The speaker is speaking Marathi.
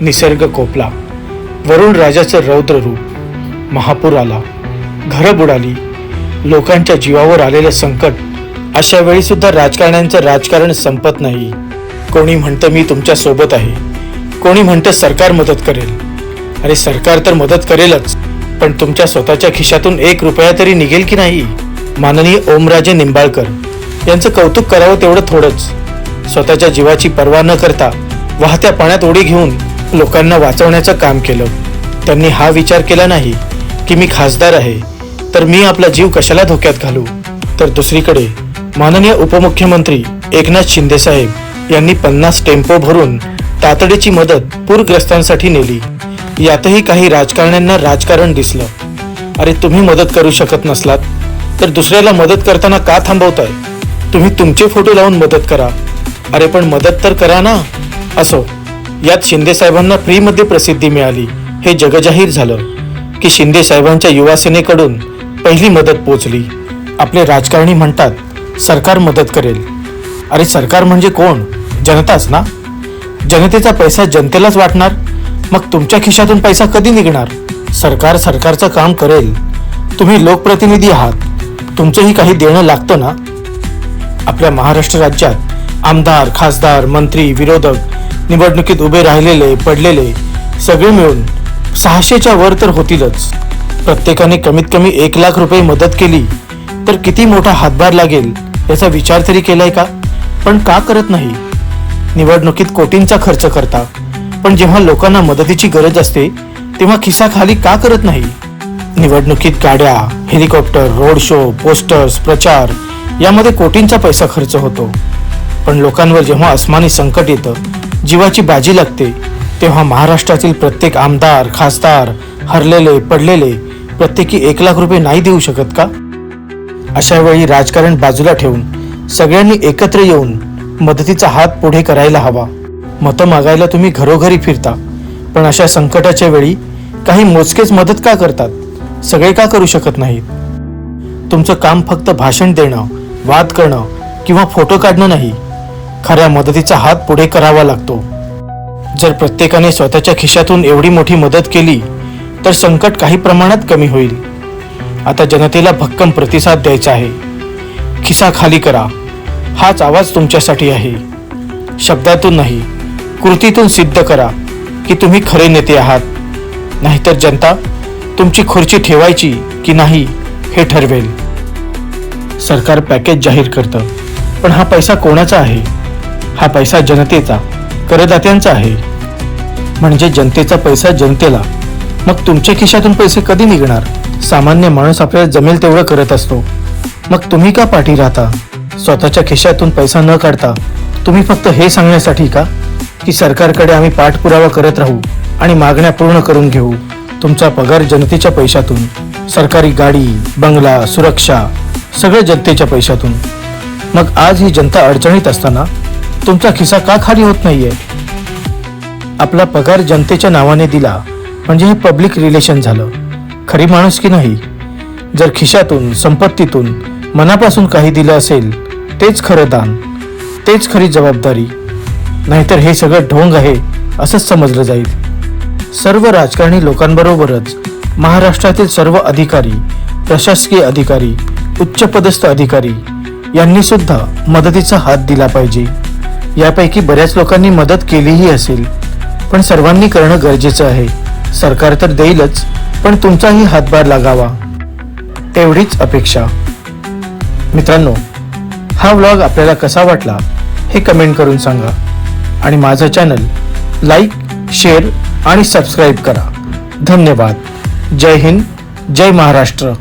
निसर्ग कोपला. वरुण राजाचं रौद्र रूप. महापूर आला. घरं बुडाली. लोकांच्या जीवावर आलेलं संकट. अशा वेळी सुद्धा राजकारण्यांचं राजकारण संपत नाही. कोणी म्हणतं मी तुमच्यासोबत आहे. कोणी म्हणतं सरकार मदत करेल. अरे सरकार तर मदत करेलच. पण तुमच्या स्वतःच्या खिशातून एक रुपया तरी निघेल की नाही? माननीय ओमराजे निंबाळकर यांचं कौतुक करावं तेवढं थोडंच. स्वतःच्या जीवाची पर्वा न करता वाहत्या पाण्यात उडी घेऊन लोकांना वाचवण्याचं काम केलं. त्यांनी हा विचार केला नाही की मी खासदार आहे तर मी आपला जीव कशाला धोक्यात घालू? तर दुसरीकडे माननीय उपमुख्यमंत्री एकनाथ शिंदेसाहेब यांनी पन्नास टेम्पो भरून तातडीची मदत पूरग्रस्तांसाठी नेली. यातही काही राजकारण्यांना राजकारण दिसलं. अरे तुम्ही मदत करू शकत नसलात तर दुसऱ्याला मदत करताना का थांबवताय? तुम्ही तुमचे फोटो लावून मदत करा. अरे पण मदत तर करा ना असो. यात शिंदे साहेबांना फ्रीमध्ये प्रसिद्धी मिळाली. हे जगजाहीर झालं की शिंदे साहेबांच्या युवासेनेकडून पहिली मदत पोचली. आपले राजकारणी म्हणतात सरकार मदत करेल. अरे सरकार म्हणजे कोण? जनताच ना? जनतेचा पैसा जनतेलाच वाटणार? मग तुमच्या खिशातून पैसा कधी निघणार? सरकार सरकारचं काम करेल. तुम्ही लोकप्रतिनिधी आहात. तुमचंही काही देणं लागतं ना? आपल्या महाराष्ट्र राज्यात आमदार खासदार मंत्री विरोधक निवडणुकीत उभे राहिलेले पडलेले सगळे मिळून सहाशेच्या वर तर होतीलच. प्रत्येकाने कमीत कमी एक लाख रुपये मदत केली तर किती मोठा हातभार लागेल याचा विचार तरी केलाय का? पण का करत नाही? निवडणुकीत कोटींचा खर्च करता पण जेव्हा लोकांना मदतीची गरज असते तेव्हा खिसा खाली का करत नाही? निवडणुकीत गाड्या हेलिकॉप्टर रोड शो पोस्टर्स प्रचार यामध्ये कोटींचा पैसा खर्च होतो. पण लोकांवर जेव्हा अस्मानी संकट येतं जीवाची बाजी लागते. तेव्हा महाराष्ट्रातील प्रत्येक आमदार खासदार हरलेले पडलेले प्रत्येकी एक लाख रुपये नाही देऊ शकत का? अशा वेळी राजकारण बाजूला ठेवून सगळ्यांनी एकत्र येऊन मदतीचा हात पुढे करायला हवा. मतं मागायला तुम्ही घरोघरी फिरता. पण अशा संकटाच्या वेळी काही मोजकेच मदत का करतात? सगळे का करू शकत नाहीत? तुमचं काम फक्त भाषण देणं वाद करणं किंवा फोटो काढणं नाही. खऱ्या मदतीचा हात पुढे करावा लागतो. जर प्रत्येकाने स्वतःच्या खिशातून एवढी मोठी मदत केली तर संकट काही प्रमाणात कमी होईल. आता जनतेला भक्कम प्रतिसाद द्यायचा आहे. खिसा खाली करा. हाच आवाज तुमच्यासाठी आहे. शब्दातून नाही कृतीतून सिद्ध करा की तुम्ही खरे नेते आहात. नाहीतर जनता तुमची खुर्ची ठेवायची की नाही हे ठरवेल. सरकार पॅकेज जाहीर करतं पण हा पैसा कोणाचा आहे? हा पैसा जनतेचा करदात्यांचा आहे. म्हणजे जनतेचा पैसा जनतेला. मग तुमच्या खिशातून पैसे कधी निघणार? सामान्य माणूस आपल्याला जमेल तेवढं करत असतो. मग तुम्ही का पाठी राहता? स्वतःच्या खिशातून पैसा न काढता. तुम्ही फक्त हे सांगण्यासाठी का? की सरकारकडे आम्ही पाठपुरावा करत राहू आणि मागण्या पूर्ण करून घेऊ. तुमचा पगार जनतेच्या पैशातून. सरकारी गाडी बंगला सुरक्षा सगळं जनतेच्या पैशातून. मग आज ही जनता अडचणीत असताना तुमचा खिसा का खाली होत नाहीये? आपला पगार जनतेच्या नावाने दिला म्हणजे हे पब्लिक रिलेशन झालं. खरी माणूस की नाही? जर खिशातून संपत्तीतून मनापासून काही दिलं असेल तेच खरं दान तेच खरी जबाबदारी. नाहीतर हे सगळं ढोंग आहे असंच समजलं जाईल. सर्व राजकारणी लोकांबरोबरच महाराष्ट्रातील सर्व अधिकारी प्रशासकीय अधिकारी उच्चपदस्थ अधिकारी यांनी सुद्धा मदतीचा हात दिला पाहिजे. यापैकी बऱ्याच लोकांनी मदत केलीही असेल. पण सर्वांनी करणं गरजेचं आहे. सरकार तर देईलच पण तुमचाही हातभार लागावा. तेवढीच अपेक्षा. मित्रांनो हा व्लॉग आपल्याला कसा वाटला हे कमेंट करून सांगा. आणि माझं चॅनल लाईक शेअर आणि सबस्क्राईब करा. धन्यवाद. जय हिंद जय महाराष्ट्र.